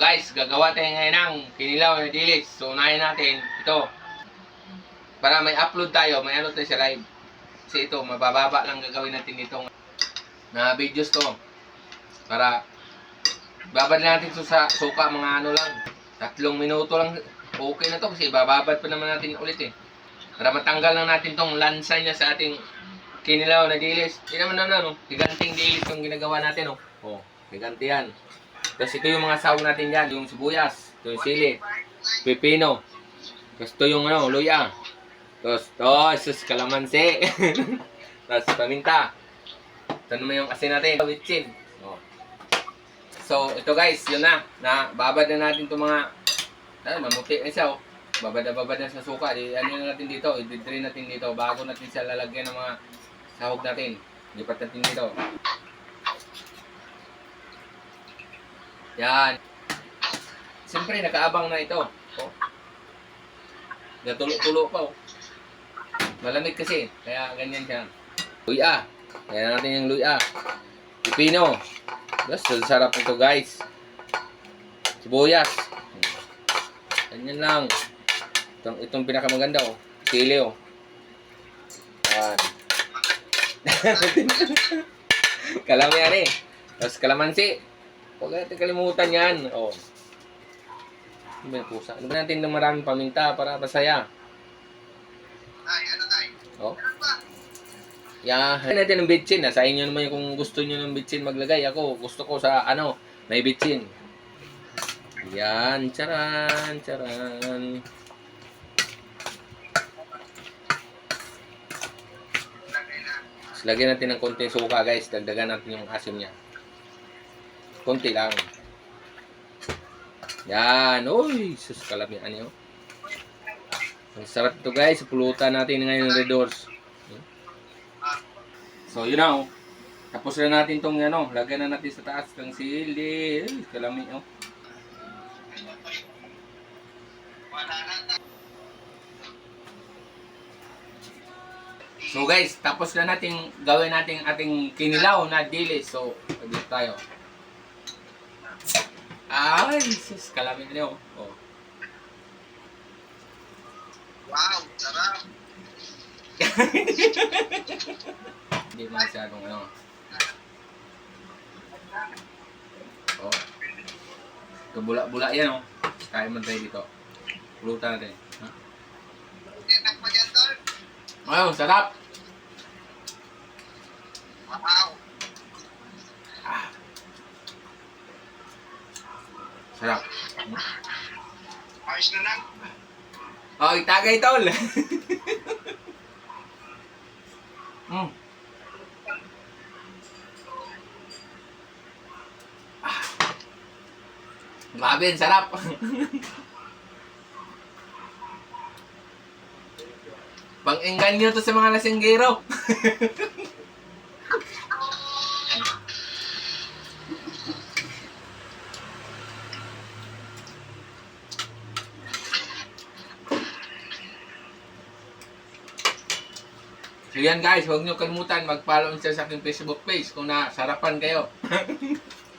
Guys, gagawa tayo ngayon ng kinilaw na dilis. So, unahin natin ito. Para may upload tayo, may ano tayo sa live. Kasi ito, mabababa lang gagawin natin dito na videos to. Para babad natin ito sa suka mga ano lang. Tatlong minuto lang. Okay na to kasi bababad pa naman natin ulit eh. Para matanggal lang natin tong lansa niya sa ating kinilaw na dilis. Hindi naman na ano, higanting dilis yung ginagawa natin oh. Oh, higanti yan. Tapos ito yung mga sahog natin dyan, yung sibuyas, ito yung sili, pepino. Tapos ito yung ano, luya. Tapos ito, sus, kalamansi. Tapos paminta. Ito naman yung asin natin, witchin. Oh. So, ito guys, yun na. na babad na natin itong mga, ano, mamuti na siya oh. Babad na babad na sa suka. Di, ano na natin dito, i-drain natin dito bago natin siya lalagyan ng mga sahog natin. Lipat natin dito. Yan. Siyempre, nakaabang na ito. Oh. Natulo-tulo pa, oh. Malamig kasi, kaya ganyan siya. Luya. Kaya natin yung luya. Pipino. Yes, sarap nito, guys. Sibuyas. Ganyan lang. Itong, itong pinakamaganda, oh. Sili, oh. Yan. Kalami yan eh. Tapos kalamansi. Huwag natin kalimutan yan. Oh. Ano ba yung pusa? Ano ba natin ng maraming paminta para masaya? Ay, ano tay? Oh. Yeah. natin ng bitchin. Sa inyo naman yung kung gusto nyo ng bitchin maglagay. Ako, gusto ko sa ano, may bitchin. Yan. Charan. Charan. Lagyan natin ng konting suka guys. Dagdagan natin yung asim niya. Konti lang. Yan. Uy, sus kalamian niyo. Ang sarap ito guys. Pulutan natin ngayon ng Red Doors. So, yun na oh. Tapos na natin tong ano. Lagyan na natin sa taas ng sili. Ay, kalami oh. So guys, tapos na natin gawin natin ating kinilaw na dilis. So, dito tayo. Ay, sus, kalamin niyo. Oh. Wow, sarap. Hindi masyadong ano. Oh. Ito bula-bula yan oh. Kain man tayo dito. Pulutan natin. Ha? Tol. Ayun, sarap. Wow. Sarap. Ayos na lang. Oh, itagay tol. mm. Ah. Grabe, sarap. Pang-engganyo to sa mga lasinggero. So yan guys, huwag niyo kalimutan mag-follow sa aking Facebook page kung nasarapan kayo.